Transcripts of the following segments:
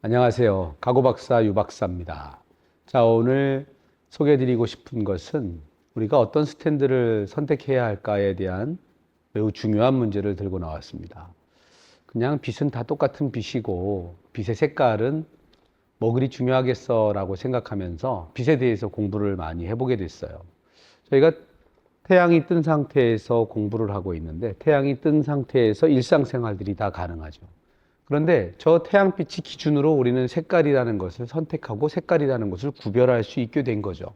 안녕하세요. 가고박사 유박사입니다. 자, 오늘 소개해드리고 싶은 것은 우리가 어떤 스탠드를 선택해야 할까에 대한 매우 중요한 문제를 들고 나왔습니다. 그냥 빛은 다 똑같은 빛이고 빛의 색깔은 뭐 그리 중요하겠어라고 생각하면서 빛에 대해서 공부를 많이 해보게 됐어요. 저희가 태양이 뜬 상태에서 공부를 하고 있는데 태양이 뜬 상태에서 일상생활들이 다 가능하죠. 그런데 저 태양빛이 기준으로 우리는 색깔이라는 것을 선택하고 색깔이라는 것을 구별할 수 있게 된 거죠.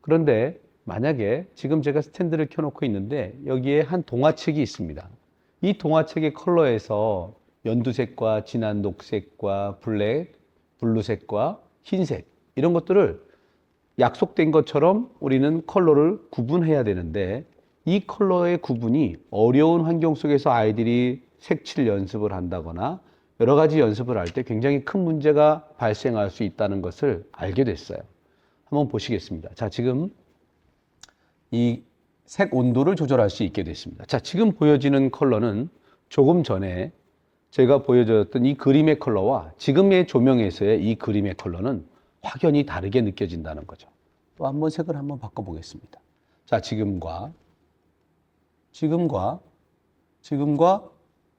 그런데 만약에 지금 제가 스탠드를 켜놓고 있는데 여기에 한 동화책이 있습니다. 이 동화책의 컬러에서 연두색과 진한 녹색과 블랙, 블루색과 흰색 이런 것들을 약속된 것처럼 우리는 컬러를 구분해야 되는데 이 컬러의 구분이 어려운 환경 속에서 아이들이 색칠 연습을 한다거나 여러 가지 연습을 할 때 굉장히 큰 문제가 발생할 수 있다는 것을 알게 됐어요. 한번 보시겠습니다. 자, 지금 이 색 온도를 조절할 수 있게 됐습니다. 자, 지금 보여지는 컬러는 조금 전에 제가 보여줬던 이 그림의 컬러와 지금의 조명에서의 이 그림의 컬러는 확연히 다르게 느껴진다는 거죠. 또 한번 색을 한번 바꿔보겠습니다. 자, 지금과 지금과 지금과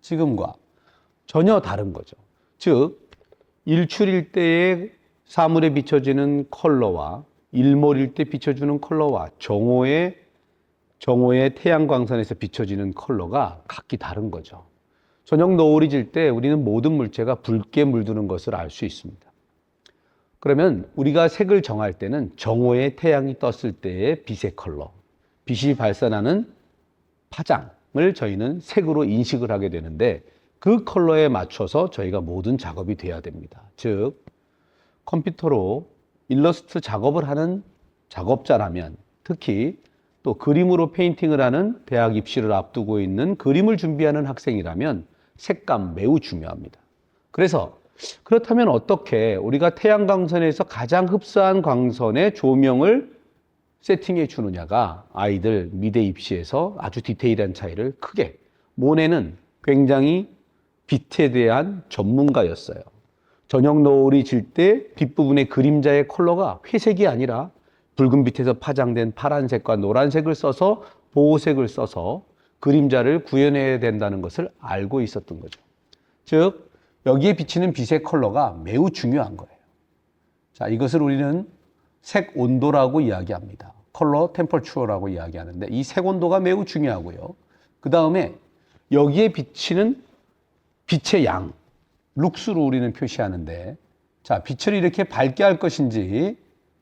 지금과 전혀 다른 거죠. 즉, 일출일 때의 사물에 비춰지는 컬러와 일몰일 때 비춰주는 컬러와 정오의 정오의 태양 광선에서 비춰지는 컬러가 각기 다른 거죠. 저녁 노을이 질 때 우리는 모든 물체가 붉게 물드는 것을 알 수 있습니다. 그러면 우리가 색을 정할 때는 정오의 태양이 떴을 때의 빛의 컬러, 빛이 발산하는 파장 을 저희는 색으로 인식을 하게 되는데 그 컬러에 맞춰서 저희가 모든 작업이 돼야 됩니다. 즉, 컴퓨터로 일러스트 작업을 하는 작업자라면 특히 또 그림으로 페인팅을 하는 대학 입시를 앞두고 있는 그림을 준비하는 학생이라면 색감 매우 중요합니다. 그래서 그렇다면 어떻게 우리가 태양광선에서 가장 흡사한 광선의 조명을 세팅해 주느냐가 아이들 미대 입시에서 아주 디테일한 차이를 크게 모네는 굉장히 빛에 대한 전문가였어요. 저녁 노을이 질 때 뒷부분의 그림자의 컬러가 회색이 아니라 붉은 빛에서 파장된 파란색과 노란색을 써서 보호색을 써서 그림자를 구현해야 된다는 것을 알고 있었던 거죠. 즉, 여기에 비치는 빛의 컬러가 매우 중요한 거예요. 자, 이것을 우리는 색 온도라고 이야기합니다. 컬러 템퍼처라고 이야기하는데 이 색 온도가 매우 중요하고요. 그 다음에 여기에 비치는 빛의 양, 룩스로 우리는 표시하는데 자, 빛을 이렇게 밝게 할 것인지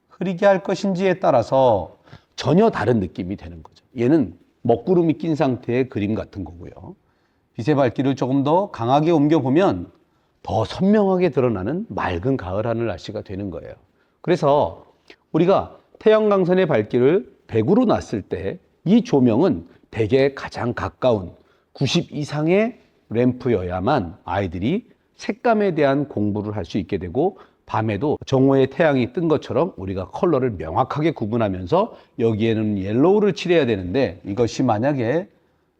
흐리게 할 것인지에 따라서 전혀 다른 느낌이 되는 거죠. 얘는 먹구름이 낀 상태의 그림 같은 거고요. 빛의 밝기를 조금 더 강하게 옮겨보면 더 선명하게 드러나는 맑은 가을 하늘 날씨가 되는 거예요. 그래서 우리가 태양광선의 밝기를 100으로 놨을 때 이 조명은 100에 가장 가까운 90 이상의 램프여야만 아이들이 색감에 대한 공부를 할 수 있게 되고 밤에도 정오에 태양이 뜬 것처럼 우리가 컬러를 명확하게 구분하면서 여기에는 옐로우를 칠해야 되는데 이것이 만약에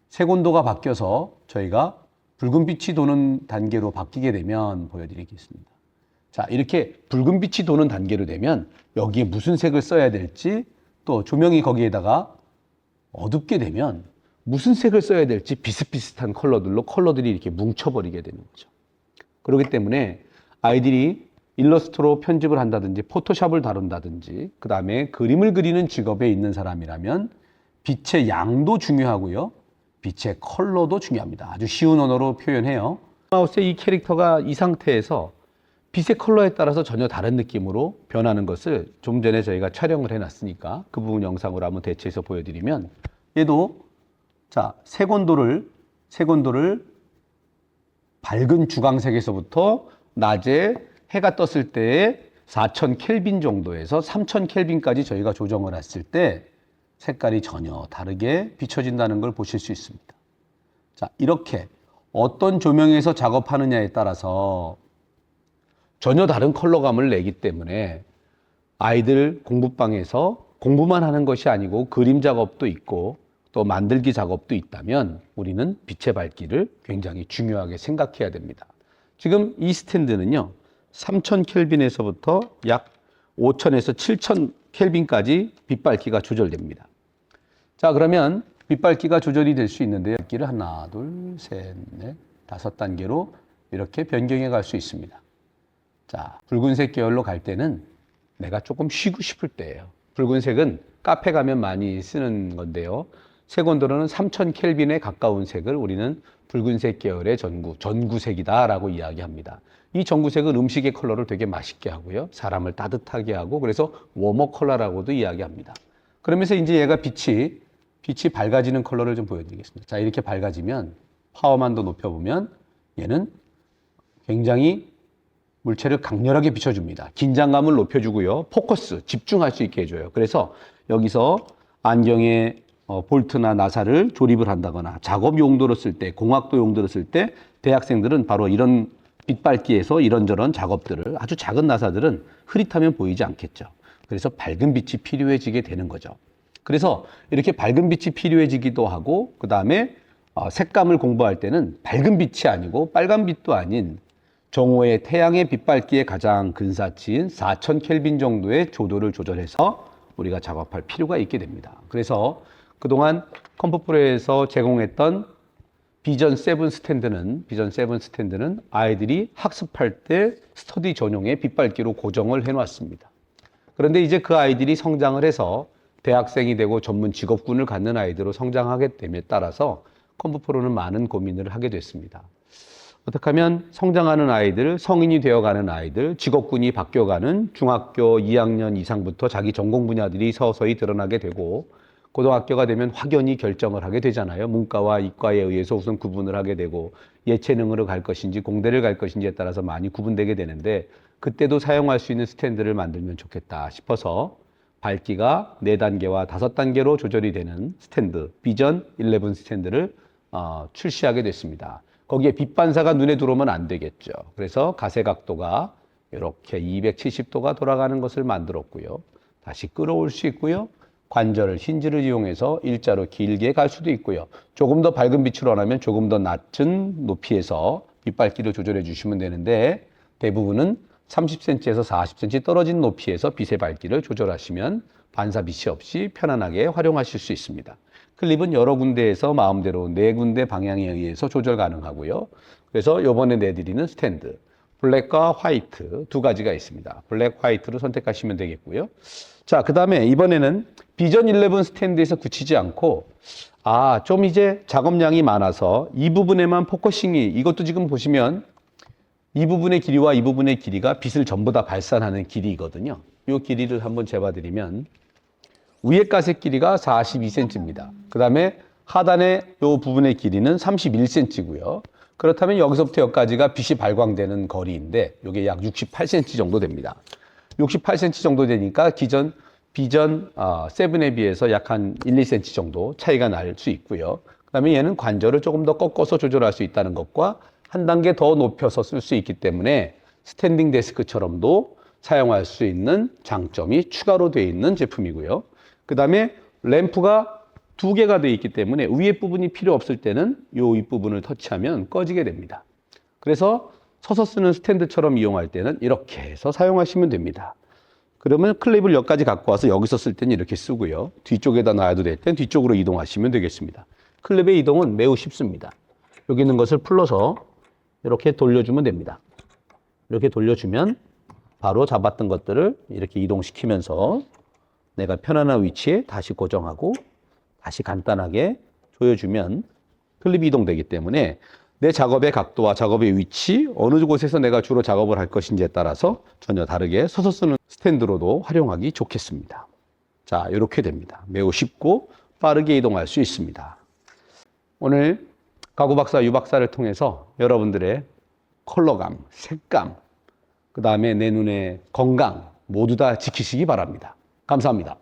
색온도가 바뀌어서 저희가 붉은 빛이 도는 단계로 바뀌게 되면 보여드리겠습니다. 자, 이렇게 붉은 빛이 도는 단계로 되면 여기에 무슨 색을 써야 될지 또 조명이 거기에다가 어둡게 되면 무슨 색을 써야 될지 비슷비슷한 컬러들로 컬러들이 이렇게 뭉쳐버리게 되는 거죠. 그렇기 때문에 아이들이 일러스트로 편집을 한다든지 포토샵을 다룬다든지 그 다음에 그림을 그리는 직업에 있는 사람이라면 빛의 양도 중요하고요. 빛의 컬러도 중요합니다. 아주 쉬운 언어로 표현해요. 마우스의 이 캐릭터가 이 상태에서 빛의 컬러에 따라서 전혀 다른 느낌으로 변하는 것을 좀 전에 저희가 촬영을 해놨으니까 그 부분 영상으로 한번 대체해서 보여드리면 얘도 자 색온도를 색온도를 밝은 주광색에서부터 낮에 해가 떴을 때에 4000 켈빈 정도에서 3000 켈빈까지 저희가 조정을 했을 때 색깔이 전혀 다르게 비춰진다는 걸 보실 수 있습니다. 자, 이렇게 어떤 조명에서 작업하느냐에 따라서 전혀 다른 컬러감을 내기 때문에 아이들 공부방에서 공부만 하는 것이 아니고 그림 작업도 있고 또 만들기 작업도 있다면 우리는 빛의 밝기를 굉장히 중요하게 생각해야 됩니다. 지금 이 스탠드는요, 3000 켈빈에서부터 약 5000에서 7000 켈빈까지 빛 밝기가 조절됩니다. 자, 그러면 빛 밝기가 조절이 될 수 있는데요. 빛기를 하나, 둘, 셋, 넷, 다섯 단계로 이렇게 변경해 갈 수 있습니다. 자, 붉은색 계열로 갈 때는 내가 조금 쉬고 싶을 때예요. 붉은색은 카페 가면 많이 쓰는 건데요. 색온도로는 3000 켈빈에 가까운 색을 우리는 붉은색 계열의 전구, 전구색이다라고 이야기합니다. 이 전구색은 음식의 컬러를 되게 맛있게 하고요. 사람을 따뜻하게 하고 그래서 워머 컬러라고도 이야기합니다. 그러면서 이제 얘가 빛이 빛이 밝아지는 컬러를 좀 보여드리겠습니다. 자, 이렇게 밝아지면 파워만 더 높여보면 얘는 굉장히 물체를 강렬하게 비춰줍니다. 긴장감을 높여주고요. 포커스, 집중할 수 있게 해줘요. 그래서 여기서 안경에 어, 볼트나 나사를 조립을 한다거나 작업 용도로 쓸 때, 공학도 용도로 쓸 때 대학생들은 바로 이런 빛밝기에서 이런저런 작업들을 아주 작은 나사들은 흐릿하면 보이지 않겠죠. 그래서 밝은 빛이 필요해지게 되는 거죠. 그래서 이렇게 밝은 빛이 필요해지기도 하고 그 다음에 어, 색감을 공부할 때는 밝은 빛이 아니고 빨간 빛도 아닌 정오의 태양의 빛밝기에 가장 근사치인 4000 켈빈 정도의 조도를 조절해서 우리가 작업할 필요가 있게 됩니다. 그래서 그동안 컴포프로에서 제공했던 비전 7 스탠드는 비전 7 스탠드는 아이들이 학습할 때 스터디 전용의 빛밝기로 고정을 해 놨습니다. 그런데 이제 그 아이들이 성장을 해서 대학생이 되고 전문 직업군을 갖는 아이들로 성장하게 됨에 따라서 컴프프로는 많은 고민을 하게 됐습니다. 어떻게 하면 성장하는 아이들, 성인이 되어가는 아이들, 직업군이 바뀌어가는 중학교 2학년 이상부터 자기 전공 분야들이 서서히 드러나게 되고 고등학교가 되면 확연히 결정을 하게 되잖아요. 문과와 이과에 의해서 우선 구분을 하게 되고 예체능으로 갈 것인지 공대를 갈 것인지에 따라서 많이 구분되게 되는데 그때도 사용할 수 있는 스탠드를 만들면 좋겠다 싶어서 밝기가 4단계와 5단계로 조절이 되는 스탠드, 비전 11 스탠드를 어, 출시하게 됐습니다. 거기에 빛 반사가 눈에 들어오면 안 되겠죠. 그래서 가세 각도가 이렇게 270도가 돌아가는 것을 만들었고요. 다시 끌어올 수 있고요. 관절을 힌지를 이용해서 일자로 길게 갈 수도 있고요. 조금 더 밝은 빛으로 원하면 조금 더 낮은 높이에서 빛밝기를 조절해 주시면 되는데 대부분은 30cm에서 40cm 떨어진 높이에서 빛의 밝기를 조절하시면 반사 빛이 없이 편안하게 활용하실 수 있습니다. 클립은 여러 군데에서 마음대로 네 군데 방향에 의해서 조절 가능하고요. 그래서 요번에 내드리는 스탠드 블랙과 화이트 두 가지가 있습니다. 블랙, 화이트로 선택하시면 되겠고요. 자, 그 다음에 이번에는 비전 11 스탠드에서 그치지 않고 아, 좀 이제 작업량이 많아서 이 부분에만 포커싱이 이것도 지금 보시면 이 부분의 길이와 이 부분의 길이가 빛을 전부 다 발산하는 길이거든요. 이 길이를 한번 재봐드리면 위에 가색 길이가 42cm입니다. 그 다음에 하단의 이 부분의 길이는 31cm고요. 그렇다면 여기서부터 여기까지가 빛이 발광되는 거리인데 이게 약 68cm 정도 됩니다. 68cm 정도 되니까 기존 비전 어, 세븐에 비해서 약 한 1, 2cm 정도 차이가 날 수 있고요. 그다음에 얘는 관절을 조금 더 꺾어서 조절할 수 있다는 것과 한 단계 더 높여서 쓸 수 있기 때문에 스탠딩 데스크처럼도 사용할 수 있는 장점이 추가로 되어 있는 제품이고요. 그 다음에 램프가 두 개가 되어 있기 때문에 위에 부분이 필요 없을 때는 이 윗부분을 터치하면 꺼지게 됩니다. 그래서 서서 쓰는 스탠드처럼 이용할 때는 이렇게 해서 사용하시면 됩니다. 그러면 클립을 여기까지 갖고 와서 여기서 쓸 때는 이렇게 쓰고요. 뒤쪽에다 놔도 될 땐 뒤쪽으로 이동하시면 되겠습니다. 클립의 이동은 매우 쉽습니다. 여기 있는 것을 풀러서 이렇게 돌려주면 됩니다. 이렇게 돌려주면 바로 잡았던 것들을 이렇게 이동시키면서 내가 편안한 위치에 다시 고정하고 다시 간단하게 조여주면 클립이 이동되기 때문에 내 작업의 각도와 작업의 위치, 어느 곳에서 내가 주로 작업을 할 것인지에 따라서 전혀 다르게 서서 쓰는 스탠드로도 활용하기 좋겠습니다. 자, 이렇게 됩니다. 매우 쉽고 빠르게 이동할 수 있습니다. 오늘 가구 박사 유 박사를 통해서 여러분들의 컬러감, 색감, 그 다음에 내 눈의 건강 모두 다 지키시기 바랍니다. 감사합니다.